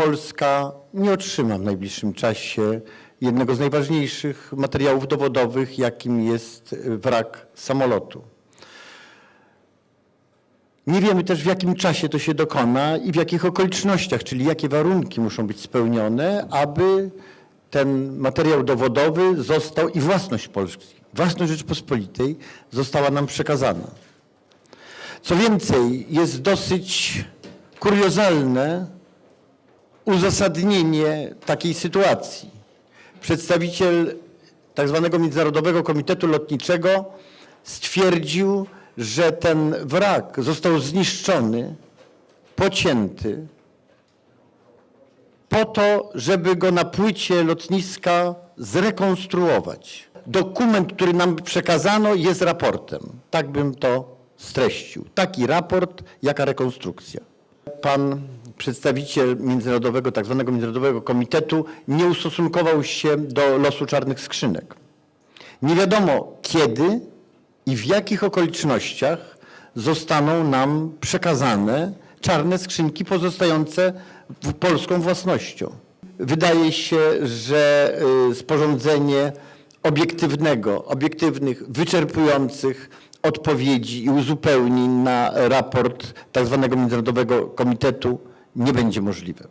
Polska nie otrzyma w najbliższym czasie jednego z najważniejszych materiałów dowodowych, jakim jest wrak samolotu. Nie wiemy też w jakim czasie to się dokona i w jakich okolicznościach, czyli jakie warunki muszą być spełnione, aby ten materiał dowodowy został i własność Polski, własność Rzeczypospolitej została nam przekazana. Co więcej, jest dosyć kuriozalne uzasadnienie takiej sytuacji. Przedstawiciel tak zwanego Międzynarodowego Komitetu Lotniczego stwierdził, że ten wrak został zniszczony, pocięty po to, żeby go na płycie lotniska zrekonstruować. Dokument, który nam przekazano, jest raportem. Tak bym to streścił. Taki raport, jaka rekonstrukcja. Pan przedstawiciel międzynarodowego, tak zwanego Międzynarodowego Komitetu nie ustosunkował się do losu czarnych skrzynek. Nie wiadomo kiedy i w jakich okolicznościach zostaną nam przekazane czarne skrzynki pozostające polską własnością. Wydaje się, że y, sporządzenie obiektywnego, obiektywnych, wyczerpujących odpowiedzi i uzupełnień na raport tak zwanego Międzynarodowego Komitetu nie będzie możliwe.